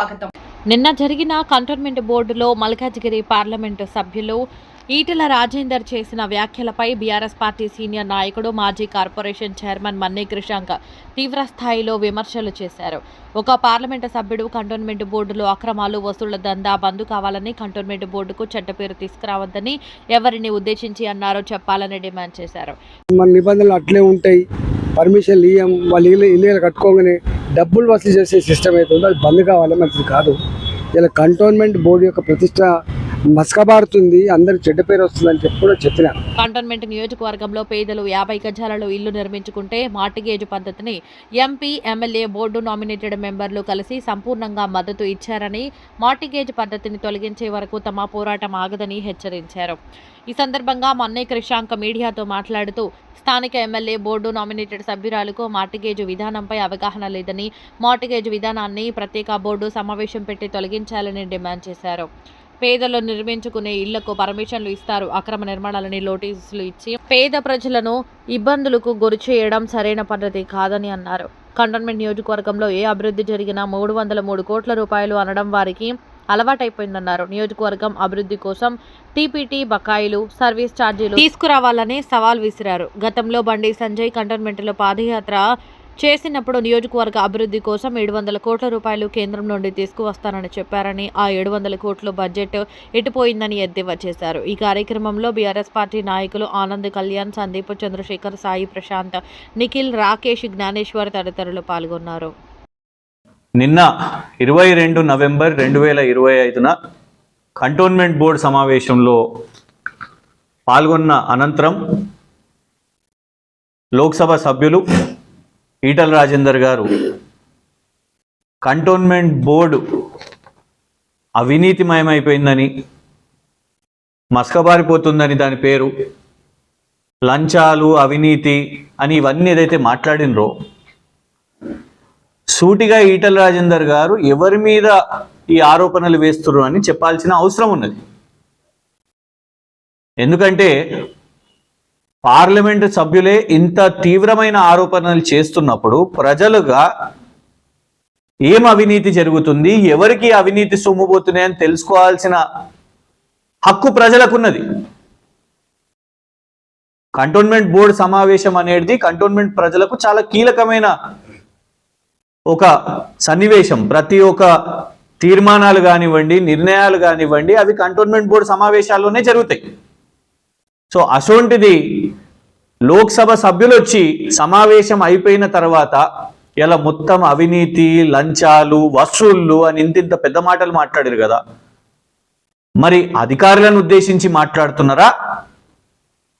స్వాగతం. నిన్న జరిగిన కంటోన్మెంట్ బోర్డులో మల్కాజ్గిరి పార్లమెంటు సభ్యులు ఈటెల రాజేందర్ చేసిన వ్యాఖ్యలపై బీఆర్ఎస్ పార్టీ సీనియర్ నాయకుడు మాజీ కార్పొరేషన్ చైర్మన్ మన్నే క్రిషాంక్ తీవ్ర స్థాయిలో విమర్శలు చేశారు. ఒక పార్లమెంటు సభ్యుడు కంటోన్మెంట్ బోర్డులో అక్రమాలు వసూళ్ళ దందా బంద్ కావాలని కంటోన్మెంట్ బోర్డుకు చెడ్డ పేరు తీసుకురావద్దని ఎవరిని ఉద్దేశించి అన్నారో చెప్పాలని డిమాండ్ చేశారు. మన నిబంధనలు అట్లే ఉంటాయి. పర్మిషన్ ఇయ్యం వాళ్ళు ఇల్లు ఇల్లు కట్టుకోగానే డబ్బులు వసూలు చేసే సిస్టమ్ అయితే ఉందో అది బంద్ కావాలి మంచిది కాదు. ఇలా కంటోన్మెంట్ బోర్డు యొక్క ప్రతిష్ట మసకబారుతుంది అందరు చెడ్డ పేరు వస్తుందని చెప్పి కూడా కంటోన్మెంట్ నియోజకవర్గంలో పేదలు యాభై గజాలలో ఇల్లు నిర్మించుకుంటే మార్టిగేజ్ పద్ధతిని ఎంపీ ఎమ్మెల్యే బోర్డు నామినేటెడ్ మెంబర్లు కలిసి సంపూర్ణంగా మద్దతు ఇచ్చారని మార్టిగేజ్ పద్ధతిని తొలగించే వరకు తమ పోరాటం ఆగదని హెచ్చరించారు. ఈ సందర్భంగా మన్నయ్య కృషాంక మీడియాతో మాట్లాడుతూ స్థానిక ఎమ్మెల్యే బోర్డు నామినేటెడ్ సభ్యురాలకు మార్టిగేజ్ విధానంపై అవగాహన లేదని మార్టిగేజ్ విధానాన్ని ప్రత్యేక బోర్డు సమావేశం పెట్టి తొలగించాలని డిమాండ్ చేశారు. పేదలు నిర్మించుకునే ఇళ్ళకు పర్మిషన్లు ఇస్తారు. అక్రమ నిర్మాణాలని నోటీసులు ఇచ్చి పేద ప్రజలను ఇబ్బందులకు గురి చేయడం సరైన పద్ధతి కాదని అన్నారు. కంటోన్మెంట్ నియోజకవర్గంలో ఏ అభివృద్ధి జరిగినా మూడు వందల మూడు కోట్ల రూపాయలు అనడం వారికి అలవాటైపోయిందన్నారు. నియోజకవర్గం అభివృద్ధి కోసం టీపీటీ బకాయిలు సర్వీస్ ఛార్జీలు తీసుకురావాలని సవాల్ విసిరారు. గతంలో బండి సంజయ్ కంటోన్మెంట్లో పాదయాత్ర చేసినప్పుడు నియోజకవర్గ అభివృద్ధి కోసం ఏడు వందల కోట్ల రూపాయలు కేంద్రం నుండి తీసుకువస్తానని చెప్పారని ఆ ఏడు వందల కోట్ల బడ్జెట్ ఎటుపోయిందని ఎద్దేవా చేశారు. ఈ కార్యక్రమంలో బీఆర్ఎస్ పార్టీ నాయకులు ఆనంద్ కళ్యాణ్ సందీప్ చంద్రశేఖర్ సాయి ప్రశాంత్ నిఖిల్ రాకేష్ జ్ఞానేశ్వర్ తదితరులు పాల్గొన్నారు. నిన్న ఇరవై రెండు నవంబర్ రెండు వేల ఇరవై ఐదున కంటోన్మెంట్ బోర్డు సమావేశంలో పాల్గొన్న అనంతరం లోక్సభ సభ్యులు ఈటల రాజేందర్ గారు కంటోన్మెంట్ బోర్డు అవినీతిమయమైపోయిందని మస్కబారిపోతుందని దాని పేరు లంచాలు అవినీతి అని ఇవన్నీ ఏదైతే మాట్లాడినరో సూటిగా ఈటల రాజేందర్ గారు ఎవరి మీద ఈ ఆరోపణలు వేస్తున్నారు అని చెప్పాల్సిన అవసరం ఉన్నది. ఎందుకంటే పార్లమెంటు సభ్యులే ఇంత తీవ్రమైన ఆరోపణలు చేస్తున్నప్పుడు ప్రజలుగా ఏం అవినీతి జరుగుతుంది? ఎవరికి అవినీతి సొమ్ముపోతున్నాయని తెలుసుకోవాల్సిన హక్కు ప్రజలకున్నది. కంటోన్మెంట్ బోర్డు సమావేశం అనేది కంటోన్మెంట్ ప్రజలకు చాలా కీలకమైన ఒక సన్నివేశం. ప్రతి ఒక్క తీర్మానాలు కానివ్వండి నిర్ణయాలు కానివ్వండి అవి కంటోన్మెంట్ బోర్డు సమావేశాల్లోనే జరుగుతాయి. సో అసోంటిది లోక్సభ సభ్యులు వచ్చి సమావేశం అయిపోయిన తర్వాత ఇలా మొత్తం అవినీతి లంచాలు వసూళ్ళు అని ఇంత ఇంత పెద్ద మాటలు మాట్లాడారు కదా. మరి అధికారులను ఉద్దేశించి మాట్లాడుతున్నారా?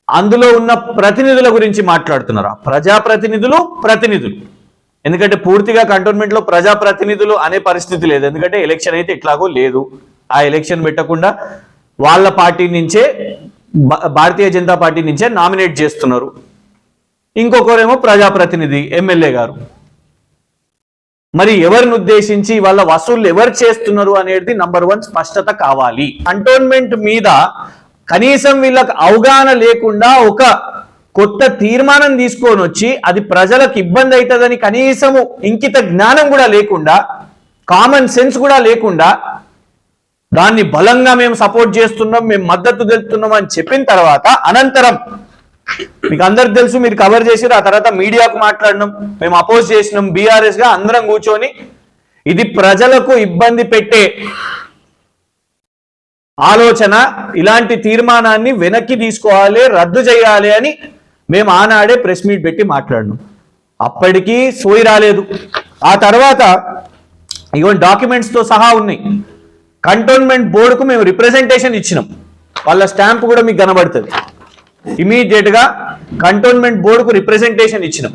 అందులో ఉన్న ప్రతినిధుల గురించి మాట్లాడుతున్నారా? ప్రజాప్రతినిధులు ప్రతినిధులు. ఎందుకంటే పూర్తిగా కంటోన్మెంట్లో ప్రజాప్రతినిధులు అనే పరిస్థితి లేదు. ఎందుకంటే ఎలక్షన్ అయితే ఎట్లాగో లేదు. ఆ ఎలక్షన్ పెట్టకుండా వాళ్ళ పార్టీ నుంచే భారతీయ జనతా పార్టీ నుంచే నామినేట్ చేస్తున్నారు. ఇంకొకరేమో ప్రజాప్రతినిధి ఎమ్మెల్యే గారు. మరి ఎవరిని ఉద్దేశించి వాళ్ళ వసూళ్ళు ఎవరు చేస్తున్నారు అనేది నంబర్ వన్ స్పష్టత కావాలి. కంటోన్మెంట్ మీద కనీసం వీళ్ళకి అవగాహన లేకుండా ఒక కొత్త తీర్మానం తీసుకొని వచ్చి అది ప్రజలకు ఇబ్బంది అవుతుందని కనీసము ఇంకిత జ్ఞానం కూడా లేకుండా కామన్ సెన్స్ కూడా లేకుండా దాన్ని బలంగా మేము సపోర్ట్ చేస్తున్నాం మేము మద్దతు తెలుపుతున్నాం అని చెప్పిన తర్వాత అనంతరం మీకు అందరికి తెలుసు మీరు కవర్ చేసిరు ఆ తర్వాత మీడియాకు మాట్లాడినాం మేము అపోజ్ చేసినాం బీఆర్ఎస్గా అందరం కూర్చొని ఇది ప్రజలకు ఇబ్బంది పెట్టే ఆలోచన ఇలాంటి తీర్మానాన్ని వెనక్కి తీసుకోవాలి రద్దు చేయాలి అని మేము ఆనాడే ప్రెస్ మీట్ పెట్టి మాట్లాడినాం. అప్పటికీ సోయి రాలేదు. ఆ తర్వాత ఇవన్నీ డాక్యుమెంట్స్తో సహా ఉన్నాయి. కంటోన్మెంట్ బోర్డుకు మేము రిప్రజెంటేషన్ ఇచ్చినాం. వాళ్ళ స్టాంప్ కూడా మీకు కనబడుతుంది. ఇమీడియట్గా కంటోన్మెంట్ బోర్డుకు రిప్రజెంటేషన్ ఇచ్చినాం.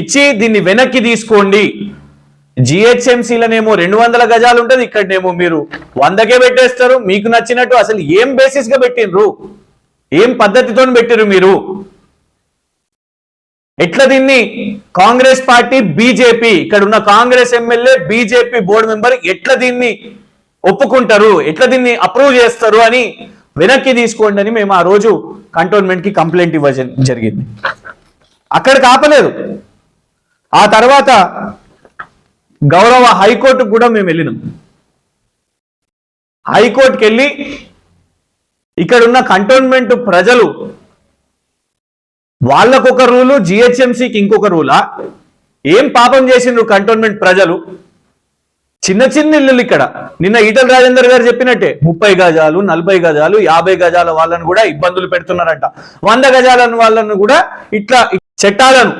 ఇచ్చి దీన్ని వెనక్కి తీసుకోండి. జిహెచ్ఎంసీలనేమో రెండు వందల గజాలు ఉంటుంది ఇక్కడనేమో మీరు వందకే పెట్టేస్తారు. మీకు నచ్చినట్టు అసలు ఏం బేసిస్గా పెట్టినరు ఏం పద్ధతితో పెట్టిరు మీరు? ఎట్లా దీన్ని కాంగ్రెస్ పార్టీ బీజేపీ ఇక్కడ ఉన్న Congress MLA BJP board member ఎట్లా దీన్ని ఒప్పుకుంటారు. ఎట్లా దీన్ని అప్రూవ్ చేస్తారు అని వెనక్కి తీసుకోండి అని మేము ఆ రోజు కంటోన్మెంట్కి కంప్లైంట్ ఇవ్వ జరిగింది. అక్కడ ఆపలేదు ఆ తర్వాత గౌరవ హైకోర్టుకు కూడా మేము వెళ్ళినాం. హైకోర్టుకి వెళ్ళి ఇక్కడ ఉన్న కంటోన్మెంట్ ప్రజలు వాళ్ళకొక రూలు జిహెచ్ఎంసీకి ఇంకొక రూలా? ఏం పాపం చేసిండ్రు కంటోన్మెంట్ ప్రజలు? చిన్న చిన్న ఇల్లులు ఇక్కడ. నిన్న ఈటల రాజేందర్ గారు చెప్పినట్టే ముప్పై గజాలు నలభై గజాలు యాభై గజాల వాళ్ళను కూడా ఇబ్బందులు పెడుతున్నారంట. వంద గజాలను వాళ్ళను కూడా ఇట్లా చట్టాలను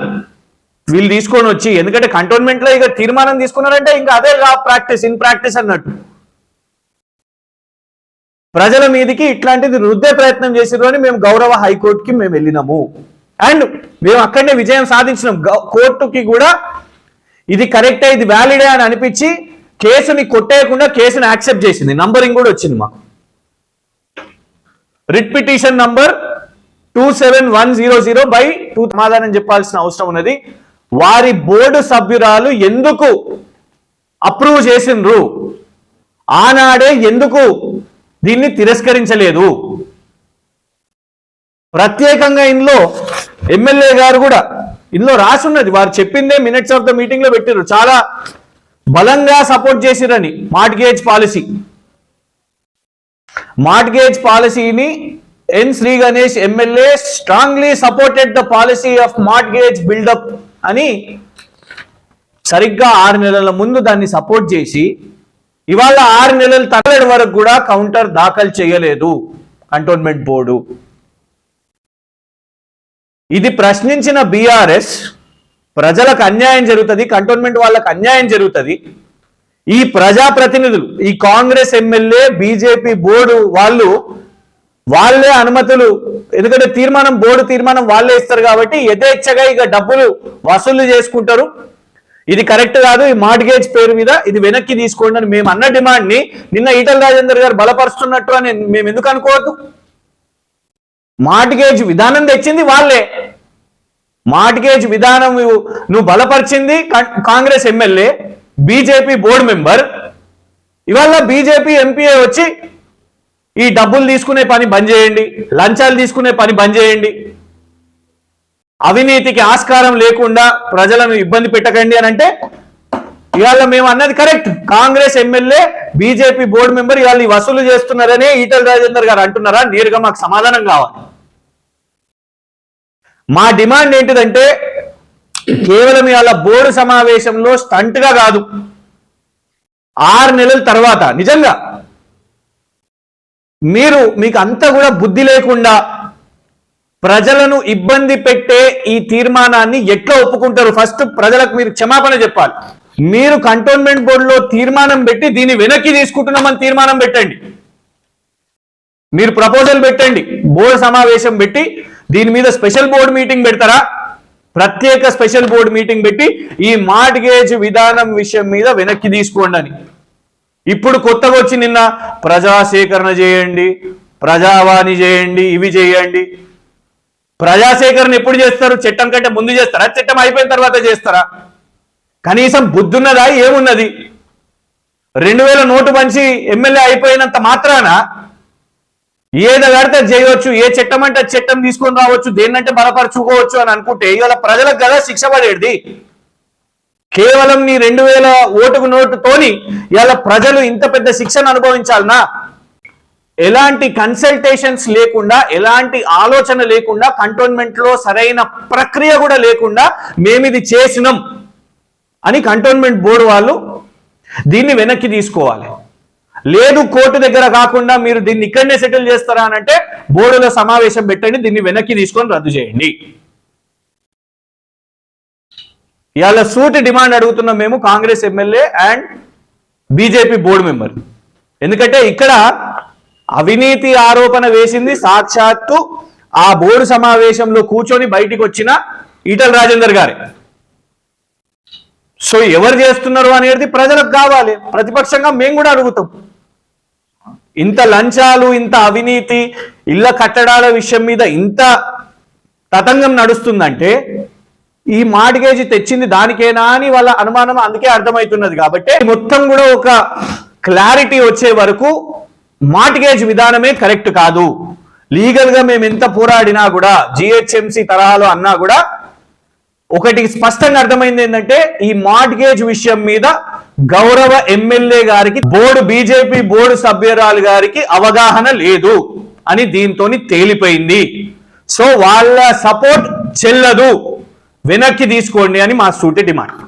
వీళ్ళు తీసుకొని వచ్చి ఎందుకంటే కంటోన్మెంట్లో ఇక తీర్మానం తీసుకున్నారంటే ఇంకా అదే లా ప్రాక్టీస్ ఇన్ ప్రాక్టీస్ అన్నట్టు. ప్రజల మీదకి ఇట్లాంటిది రుద్దే ప్రయత్నం చేసిరు అని మేము గౌరవ హైకోర్టుకి మేము వెళ్ళినాము. అండ్ మేము అక్కడనే విజయం సాధించినాం. గౌ- కోర్టుకి కూడా ఇది కరెక్టే ఇది వ్యాలిడే అని అనిపించి కేసుని కొట్టేయకుండా కేసుని యాక్సెప్ట్ చేసింది. నంబరింగ్ కూడా వచ్చింది మాకు. Writ petition number two seven one zero zero by two. సమాధానం చెప్పాల్సిన అవసరం ఉన్నది. వారి బోర్డు సభ్యురాలు ఎందుకు అప్రూవ్ చేసిండ్రు? ఆనాడే ఎందుకు దీన్ని తిరస్కరించలేదు? ప్రత్యేకంగా ఇందులో ఎమ్మెల్యే గారు కూడా ఇందులో రాసున్నది. వారు చెప్పిందే మినిట్స్ ఆఫ్ ద మీటింగ్లో పెట్టారు చాలా బలంగా సపోర్ట్ చేసిరని మార్ట్గేజ్ పాలసీ. మార్ట్గేజ్ పాలసీని N Shri Ganesh MLA strongly supported the policy of mortgage buildup అని సరిగ్గా ఆరు నెలల ముందు దాన్ని సపోర్ట్ చేసి ఇవాళ ఆరు నెలల తరలి వరకు కూడా కౌంటర్ దాఖలు చేయలేదు కంటోన్మెంట్ బోర్డు. ఇది ప్రశ్నించిన బీఆర్ఎస్ ప్రజలకు అన్యాయం జరుగుతుంది కంటోన్మెంట్ వాళ్ళకి అన్యాయం జరుగుతుంది. ఈ ప్రజాప్రతినిధులు ఈ కాంగ్రెస్ ఎమ్మెల్యే బీజేపీ బోర్డు వాళ్ళు వాళ్ళే అనుమతులు ఎందుకంటే తీర్మానం బోర్డు తీర్మానం వాళ్ళే ఇస్తారు కాబట్టి యథేచ్ఛగా ఇక డబ్బులు వసూలు చేసుకుంటారు. ఇది కరెక్ట్ కాదు ఈ మార్టిగేజ్ పేరు మీద ఇది వెనక్కి తీసుకోండి అని మేము అన్న డిమాండ్ని నిన్న ఈటల రాజేందర్ గారు బలపరుస్తున్నట్టు అని మేము ఎందుకు అనుకోవద్దు? మార్టిగేజ్ విధానం తెచ్చింది వాళ్ళే. మార్టిగేజ్ విధానం నువ్వు నువ్వు బలపరిచింది Congress MLA BJP board member. ఇవాళ బీజేపీ ఎంపీఏ వచ్చి ఈ డబ్బులు తీసుకునే పని బంద్ చేయండి లంచాలు తీసుకునే పని బంద్ చేయండి. అవినీతికి ఆస్కారం లేకుండా ప్రజలను ఇబ్బంది పెట్టకండి అని అంటే ఇవాళ మేము అన్నది correct. Congress MLA BJP board member ఇవాళ వసూలు చేస్తున్నారనే ఈటల రాజేందర్ గారు అంటున్నారా? నేరుగా మాకు సమాధానం కావాలి. మా డిమాండ్ ఏంటిదంటే కేవలం ఇవాళ బోర్డు సమావేశంలో స్టంట్గా కాదు ఆరు నెలల తర్వాత నిజంగా. మీరు మీకు అంతా కూడా బుద్ధి లేకుండా ప్రజలను ఇబ్బంది పెట్టే ఈ తీర్మానాన్ని ఎట్లా ఒప్పుకుంటారు? ఫస్ట్ ప్రజలకు మీరు క్షమాపణ చెప్పాలి. మీరు కంటోన్మెంట్ బోర్డులో తీర్మానం పెట్టి దీన్ని వెనక్కి తీసుకుంటున్నామని తీర్మానం పెట్టండి. మీరు ప్రపోజల్ పెట్టండి. బోర్డు సమావేశం పెట్టి దీని మీద స్పెషల్ బోర్డు మీటింగ్ పెడతారా? ప్రత్యేక స్పెషల్ బోర్డు మీటింగ్ పెట్టి ఈ మార్ట్గేజ్ విధానం విషయం మీద వెనక్కి తీసుకోండి అని. ఇప్పుడు కొత్తగా వచ్చి నిన్న ప్రజా సేకరణ చేయండి ప్రజావాణి చేయండి ఇవి చేయండి. ప్రజా సేకరణ ఎప్పుడు చేస్తారు? చట్టం కంటే ముందు చేస్తారా? చట్టం అయిపోయిన తర్వాత చేస్తారా? కనీసం బుద్ధున్నదా? ఏమున్నది? రెండు వేల నోటు మంచి ఎమ్మెల్యే అయిపోయినంత మాత్రాన ఏది కడితే చేయవచ్చు ఏ చట్టం అంటే చట్టం తీసుకొని రావచ్చు దేన్నంటే బలపరచుకోవచ్చు అని అనుకుంటే ఇవాళ ప్రజలకు కదా శిక్ష పడేది. కేవలం నీ రెండు వేల ఓటుకు నోటుతోని ఇవాళ ప్రజలు ఇంత పెద్ద శిక్షను అనుభవించాలనా? ఎలాంటి కన్సల్టేషన్స్ లేకుండా ఎలాంటి ఆలోచన లేకుండా కంటోన్మెంట్లో సరైన ప్రక్రియ కూడా లేకుండా మేమిది చేసినాం అని కంటోన్మెంట్ బోర్డు వాళ్ళు దీన్ని వెనక్కి తీసుకోవాలి. లేదు కోర్టు దగ్గర కాకుండా మీరు దీన్ని ఇక్కడనే సెటిల్ చేస్తారా అని అంటే బోర్డులో సమావేశం పెట్టండి దీన్ని వెనక్కి తీసుకొని రద్దు చేయండి. ఇవాళ సూటి డిమాండ్ అడుగుతున్నాం మేము Congress MLA and BJP board member. ఎందుకంటే ఇక్కడ అవినీతి ఆరోపణ వేసింది సాక్షాత్తు ఆ బోర్డు సమావేశంలో కూర్చొని బయటికి వచ్చిన ఈటల రాజేందర్ గారే. సో ఎవరు చేస్తున్నారు అనేది ప్రజలకు కావాలి. ప్రతిపక్షంగా మేము కూడా అడుగుతాం. ఇంత లంచాలు ఇంత అవినీతి ఇళ్ళ కట్టడాల విషయం మీద ఇంత తతంగం నడుస్తుందంటే ఈ మార్టిగేజ్ తెచ్చింది దానికేనా అని వాళ్ళ అనుమానం అందుకే అర్థమవుతున్నది. కాబట్టి మొత్తం కూడా ఒక క్లారిటీ వచ్చే వరకు మార్టిగేజ్ విధానమే కరెక్ట్ కాదు. లీగల్గా మేము ఎంత పోరాడినా కూడా జిహెచ్ఎంసి తరహాలో అన్నా కూడా ఒకటి స్పష్టంగా అర్థమైంది ఏంటంటే ఈ మార్ట్గేజ్ విషయం మీద గౌరవ ఎమ్మెల్యే గారికి బోర్డు బీజేపీ బోర్డు సభ్యురాలు గారికి అవగాహన లేదు అని దీంతో తేలిపోయింది. సో వాళ్ళ సపోర్ట్ చెల్లదు. వెనక్కి తీసుకోండి అని మా సూటి డిమాండ్.